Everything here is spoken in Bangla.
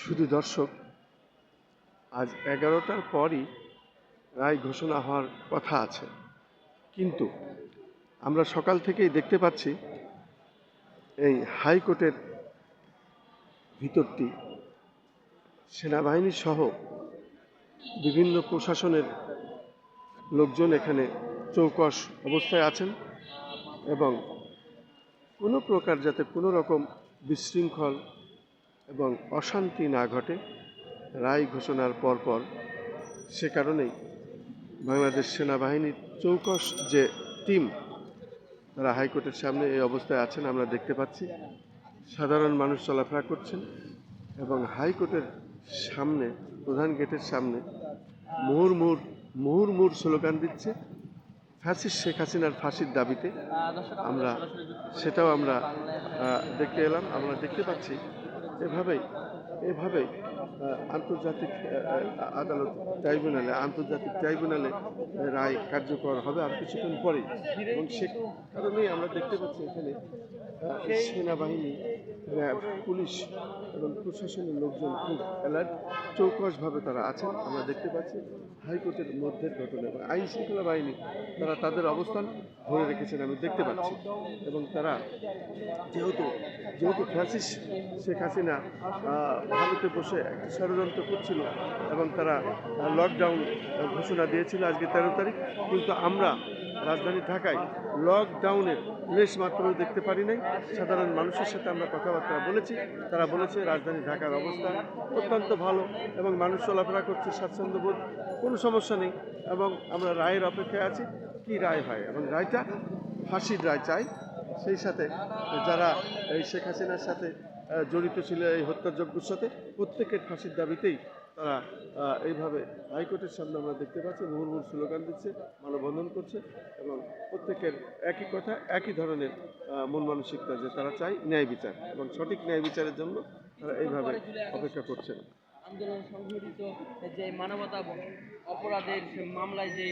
শুধু দর্শক, আজ এগারোটার পরই রায় ঘোষণা হওয়ার কথা আছে। কিন্তু আমরা সকাল থেকেই দেখতে পাচ্ছি এই হাইকোর্টের ভিতরটি সেনাবাহিনী সহ বিভিন্ন প্রশাসনের লোকজন এখানে চৌকস অবস্থায় আছেন এবং কোনো প্রকার যাতে কোনো রকম বিশৃঙ্খল এবং অশান্তি না ঘটে রায় ঘোষণার পরপর সে কারণেই বাংলাদেশ সেনাবাহিনীর চৌকস যে টিম তারা হাইকোর্টের সামনে এই অবস্থায় আছেন আমরা দেখতে পাচ্ছি। সাধারণ মানুষ চলাফেরা করছেন এবং হাইকোর্টের সামনে প্রধান গেটের সামনে মুহুর মুহুর মুহুর মুহুর স্লোগান দিচ্ছে ফ্যাসিস শেখ হাসিনার ফাঁসির দাবিতে। আমরা সেটাও আমরা দেখতে এলাম। আমরা দেখতে পাচ্ছি এভাবেই এভাবেই আন্তর্জাতিক আদালত, ট্রাইব্যুনালে, আন্তর্জাতিক ট্রাইব্যুনালে রায় কার্যকর হবে আর কিছুক্ষণ পরেই। এবং সে কারণেই আমরা দেখতে পাচ্ছি এখানে সেনাবাহিনী র্যাব, পুলিশ এবং প্রশাসনের লোকজন খুব অ্যালার্ট। চৌকসভাবে তারা আছেন, আমরা দেখতে পাচ্ছি। হাইকোর্টের মধ্যের ঘটনা এবং আইন শৃঙ্খলা বাহিনী, তারা তাদের অবস্থান ধরে রেখেছেন আমি দেখতে পাচ্ছি। এবং তারা যেহেতু যেহেতু ফ্যাসিস শেখ হাসিনা ভারতে বসে ষড়যন্ত্র করছিল এবং তারা লকডাউন ঘোষণা দিয়েছিল আজকে তেরো তারিখ, কিন্তু আমরা রাজধানী ঢাকায় লকডাউনের লেশ মাত্র দেখতে পারি নাই। সাধারণ মানুষের সাথে আমরা কথাবার্তা বলেছি। তারা বলেছে, রাজধানী ঢাকার অবস্থা অত্যন্ত ভালো এবং মানুষ চলাফেরা করছে স্বাচ্ছন্দ্যবোধ, কোনো সমস্যা নেই। এবং আমরা রায়ের অপেক্ষায় আছি। কি রায় হয় এবং রায়টা? ফাঁসির রায় চাই। সেই সাথে যারা এই শেখ হাসিনার সাথে জড়িত ছিল এই হত্যাযজ্ঞের সাথে, প্রত্যেকের ফাঁসির দাবিতেই তারা এইভাবে হাইকোর্টের সামনে আমরা দেখতে পাচ্ছি মুহুর্মুর স্লোগান দিচ্ছে, মানববন্ধন করছে এবং প্রত্যেকের একই কথা, একই ধরনের মন মানসিকতা যে তারা চায় ন্যায় বিচার এবং সঠিক ন্যায় বিচারের জন্য তারা এইভাবে অপেক্ষা করছেন। আন্দোলন সংঘটিত যে মানবতা অপরাধের মামলায় যে